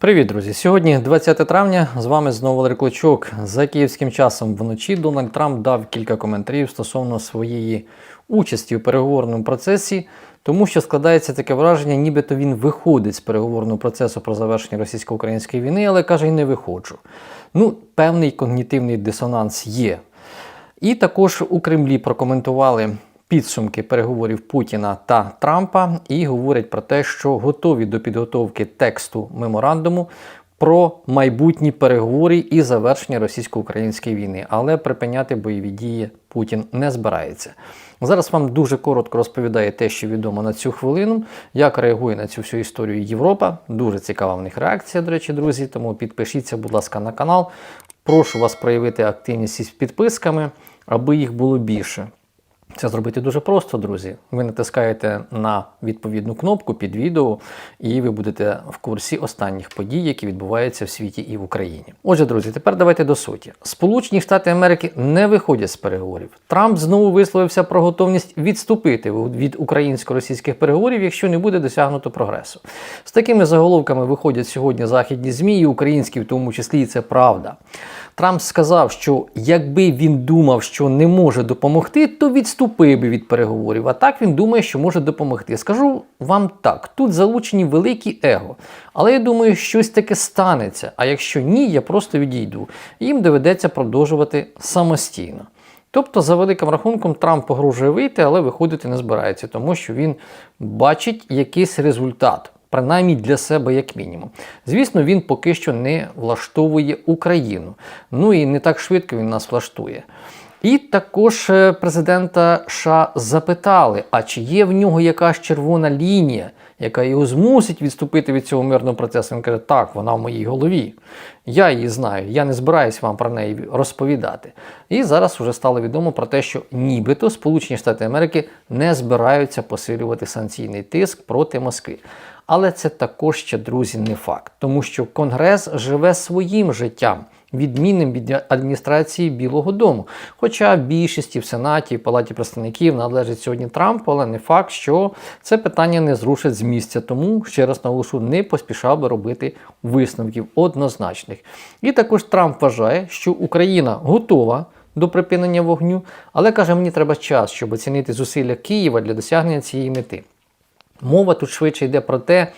Привіт, друзі! Сьогодні 20 травня. З вами знову Валерій Клочок. За київським часом вночі Дональд Трамп дав кілька коментарів стосовно своєї участі у переговорному процесі, тому що складається таке враження, нібито він виходить з переговорного процесу про завершення російсько-української війни, але каже, і не виходжу. Ну, певний когнітивний дисонанс є. І також у Кремлі прокоментували підсумки переговорів Путіна та Трампа і говорять про те, що готові до підготовки тексту меморандуму про майбутні переговори і завершення російсько-української війни, але припиняти бойові дії Путін не збирається. Зараз вам дуже коротко розповідає те, що відомо на цю хвилину, як реагує на цю всю історію Європа. Дуже цікава в них реакція, до речі, друзі. Тому підпишіться, будь ласка, на канал. Прошу вас проявити активність із підписками, аби їх було більше. Це зробити дуже просто, друзі. Ви натискаєте на відповідну кнопку під відео, і ви будете в курсі останніх подій, які відбуваються в світі і в Україні. Отже, друзі, тепер давайте до суті. Сполучені Штати Америки не виходять з переговорів. Трамп знову висловився про готовність відступити від українсько-російських переговорів, якщо не буде досягнуто прогресу. З такими заголовками виходять сьогодні західні змі, і українські, в тому числі, і це правда. Трамп сказав, що якби він думав, що не може допомогти, то відступив би від переговорів. А так він думає, що може допомогти. Скажу вам так: тут залучені великі его. Але я думаю, щось таке станеться. А якщо ні, я просто відійду. Їм доведеться продовжувати самостійно. Тобто, за великим рахунком, Трамп погрожує вийти, але виходити не збирається, тому що він бачить якийсь результат принаймні для себе, як мінімум. Звісно, він поки що не влаштовує Україну. Ну і не так швидко він нас влаштує. І також е, президента США запитали, а чи є в нього якась червона лінія, яка його змусить відступити від цього мирного процесу. Він каже, так, вона в моїй голові. Я її знаю, я не збираюсь вам про неї розповідати. І зараз вже стало відомо про те, що нібито Сполучені Штати Америки не збираються посилювати санкційний тиск проти Москви. Але це також ще, друзі, не факт, тому що Конгрес живе своїм життям, відмінним від адміністрації Білого Дому. Хоча більшості в Сенаті і Палаті представників належить сьогодні Трампу, але не факт, що це питання не зрушить з місця. Тому ще раз наголошу, не поспішав би робити висновків однозначних. І також Трамп вважає, що Україна готова. До припинення вогню, але каже, мені треба час, щоб оцінити зусилля Києва для досягнення цієї мети. Мова тут швидше йде про те,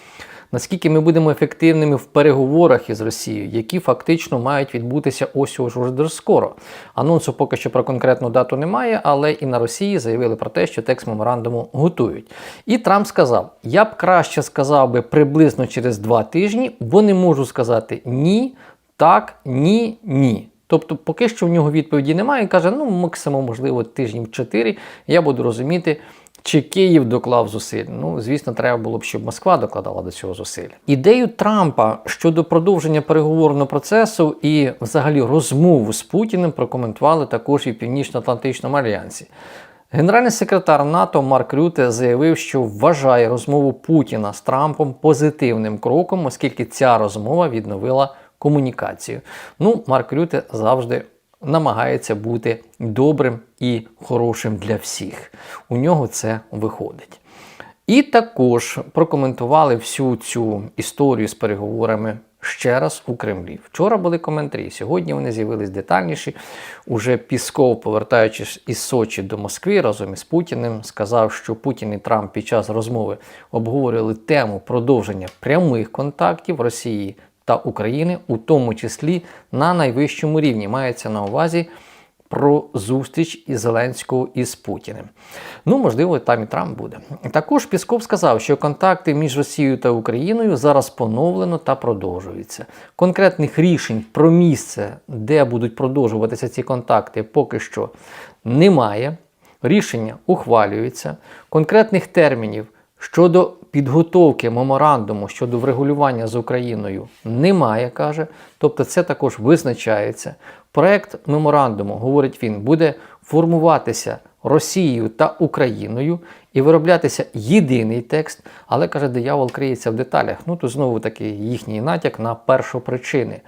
наскільки ми будемо ефективними в переговорах із Росією, які фактично мають відбутися ось уже дуже скоро. Анонсу поки що про конкретну дату немає, але і на Росії заявили про те, що текст меморандуму готують. І Трамп сказав: я б краще сказав би приблизно через два тижні, бо не можу сказати ні, так, ні, ні. Тобто, поки що в нього відповіді немає. Він каже, ну максимум, можливо, тижнів 4 я буду розуміти. Чи Київ доклав зусиль? Ну, звісно, треба було б, щоб Москва докладала до цього зусиль. Ідею Трампа щодо продовження переговорного процесу і, взагалі, розмову з Путіним прокоментували також і в Північно-Атлантичному альянсі. Генеральний секретар НАТО Марк Рюте заявив, що вважає розмову Путіна з Трампом позитивним кроком, оскільки ця розмова відновила комунікацію. Ну, Марк Рюте завжди намагається бути добрим і хорошим для всіх. У нього це виходить. І також прокоментували всю цю історію з переговорами ще раз у Кремлі. Вчора були коментарі, сьогодні вони з'явились детальніші. Уже Пісков, повертаючись із Сочі до Москви разом із Путіним, сказав, що Путін і Трамп під час розмови обговорювали тему продовження прямих контактів Росії та України, у тому числі на найвищому рівні. Мається на увазі про зустріч із Зеленського із Путіним. Ну, можливо, там і Трамп буде. Також Пісков сказав, що контакти між Росією та Україною зараз поновлено та продовжуються. Конкретних рішень про місце, де будуть продовжуватися ці контакти, поки що немає. Рішення ухвалюються, конкретних термінів щодо підготовки меморандуму щодо врегулювання з Україною немає, каже. Тобто це також визначається. Проект меморандуму, говорить він, буде формуватися Росією та Україною і вироблятися єдиний текст, але каже, диявол криється в деталях. Ну то знову таки їхній натяк на першопричини.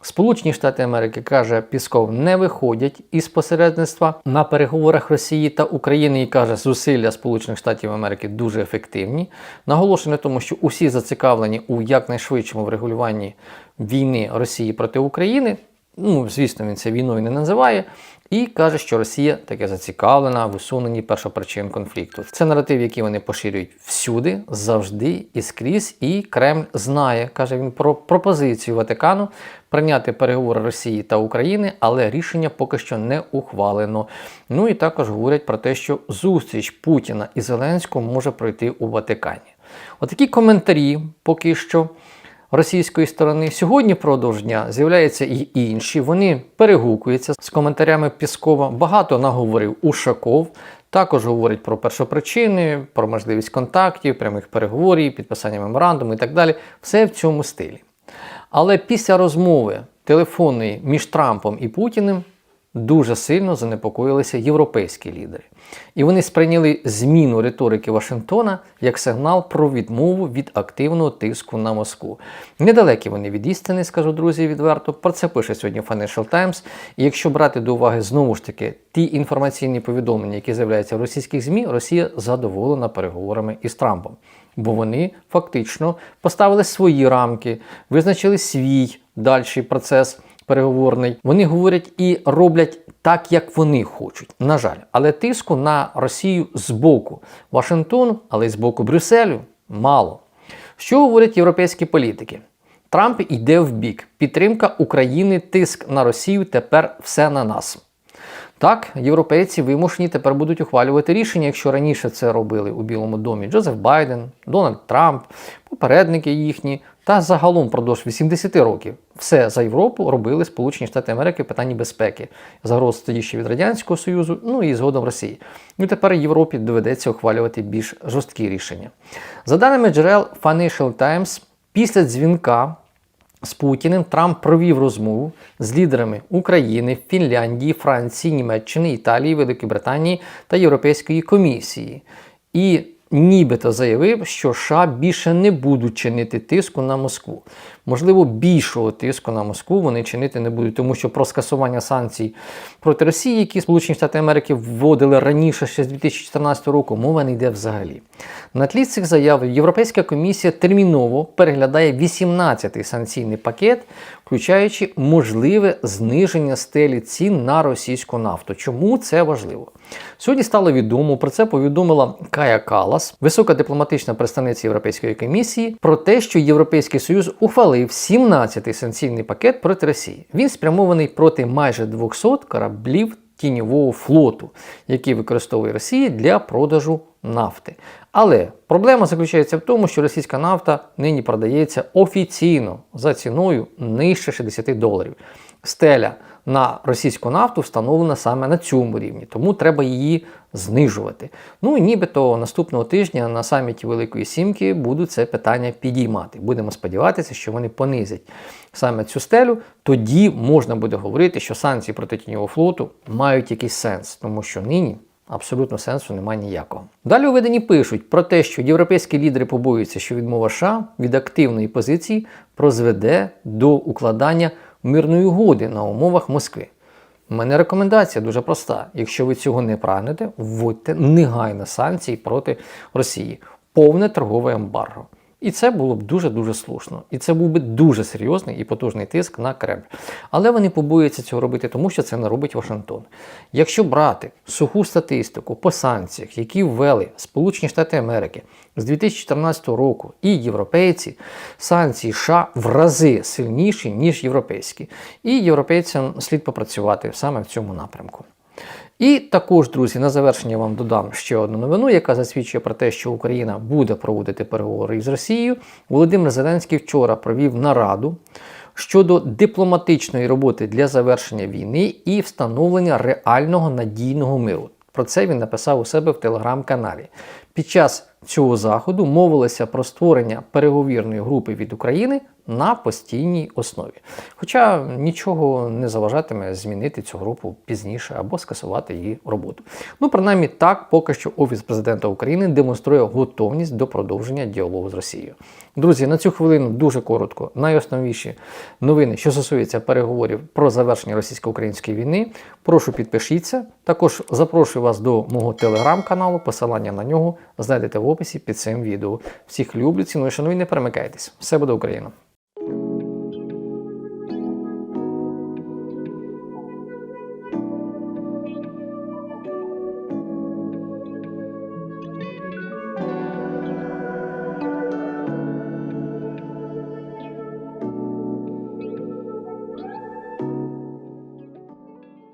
Сполучені Штати Америки каже, Пісков не виходять із посередництва на переговорах Росії та України і каже, зусилля Сполучених Штатів Америки дуже ефективні. Наголошено на тому, що усі зацікавлені у якнайшвидшому врегулюванні війни Росії проти України. Ну, звісно, він це війною не називає. І каже, що Росія таке зацікавлена в усуненні першопричин конфлікту. Це наратив, який вони поширюють всюди, завжди і скрізь. І Кремль знає, каже він про пропозицію Ватикану прийняти переговори Росії та України, але рішення поки що не ухвалено. Ну і також говорять про те, що зустріч Путіна і Зеленського може пройти у Ватикані. Отакі коментарі поки що російської сторони. Сьогодні продовж дня з'являються і інші. Вони перегукуються з коментарями Піскова. Багато наговорив Ушаков. Також говорить про першопричини, про можливість контактів, прямих переговорів, підписання меморандуму і так далі. Все в цьому стилі. Але після розмови телефонної між Трампом і Путіним дуже сильно занепокоїлися європейські лідери. І вони сприйняли зміну риторики Вашингтона як сигнал про відмову від активного тиску на Москву. Недалекі вони від істини, скажу друзі, відверто. Про це пише сьогодні Financial Times. І якщо брати до уваги знову ж таки ті інформаційні повідомлення, які з'являються в російських ЗМІ, Росія задоволена переговорами із Трампом. Бо вони фактично поставили свої рамки, визначили свій дальший процес переговорний. Вони говорять і роблять так, як вони хочуть. На жаль, але тиску на Росію з боку Вашингтону, але й з боку Брюсселю мало. Що говорять європейські політики? Трамп йде в бік. Підтримка України, тиск на Росію тепер все на нас. Так, європейці вимушені тепер будуть ухвалювати рішення, якщо раніше це робили у Білому домі Джозеф Байден, Дональд Трамп, попередники їхні, та загалом впродовж 80 років все за Європу робили Сполучені Штати Америки в питанні безпеки, загроз тоді ще від Радянського Союзу, ну і згодом Росії. Ну тепер Європі доведеться ухвалювати більш жорсткі рішення. За даними джерел Financial Times, після дзвінка з Путіним Трамп провів розмову з лідерами України, Фінляндії, Франції, Німеччини, Італії, Великої Британії та Європейської комісії. І нібито заявив, що США більше не будуть чинити тиску на Москву. Можливо, більшого тиску на Москву вони чинити не будуть, тому що про скасування санкцій проти Росії, які Сполучені Штати Америки вводили раніше ще з 2014 року, мова не йде взагалі. На тлі цих заяв Європейська комісія терміново переглядає 18-й санкційний пакет, включаючи можливе зниження стелі цін на російську нафту. Чому це важливо? Сьогодні стало відомо, про це повідомила Кая Калас, висока дипломатична представниця Європейської комісії, про те, що Європейський Союз ухвалив 17-й санкційний пакет проти Росії. Він спрямований проти майже 200 кораблів тіньового флоту, який використовує Росія для продажу нафти. Але проблема заключається в тому, що російська нафта нині продається офіційно за ціною нижче 60 доларів. Стеля на російську нафту встановлена саме на цьому рівні, тому треба її знижувати. Ну і нібито наступного тижня на саміті Великої Сімки будуть це питання підіймати. Будемо сподіватися, що вони понизять саме цю стелю. Тоді можна буде говорити, що санкції проти тіньового флоту мають якийсь сенс, тому що нині. Абсолютно сенсу немає ніякого. Далі у виданні пишуть про те, що європейські лідери побоюються, що відмова США від активної позиції прозведе до укладання мирної угоди на умовах Москви. У мене рекомендація дуже проста. Якщо ви цього не прагнете, вводьте негайно санкції проти Росії, повне торгове ембарго. І це було б дуже-дуже слушно. І це був би дуже серйозний і потужний тиск на Кремль. Але вони побоюються цього робити, тому що це не робить Вашингтон. Якщо брати суху статистику по санкціях, які ввели Сполучені Штати Америки з 2014 року і європейці, санкції США в рази сильніші, ніж європейські. І європейцям слід попрацювати саме в цьому напрямку. І також, друзі, на завершення вам додам ще одну новину, яка засвідчує про те, що Україна буде проводити переговори із Росією. Володимир Зеленський вчора провів нараду щодо дипломатичної роботи для завершення війни і встановлення реального надійного миру. Про це він написав у себе в телеграм-каналі. Під час цього заходу мовилося про створення переговірної групи від України на постійній основі. Хоча нічого не заважатиме змінити цю групу пізніше або скасувати її роботу. Ну, принаймні, так поки що Офіс президента України демонструє готовність до продовження діалогу з Росією. Друзі, на цю хвилину дуже коротко. Найосновніші новини, що стосуються переговорів про завершення російсько-української війни. Прошу підпишіться. Також запрошую вас до мого телеграм-каналу. Посилання на нього знайдете в описі під цим відео. Всіх люблю, ціную, шаную, не перемикайтесь. Все буде Україна!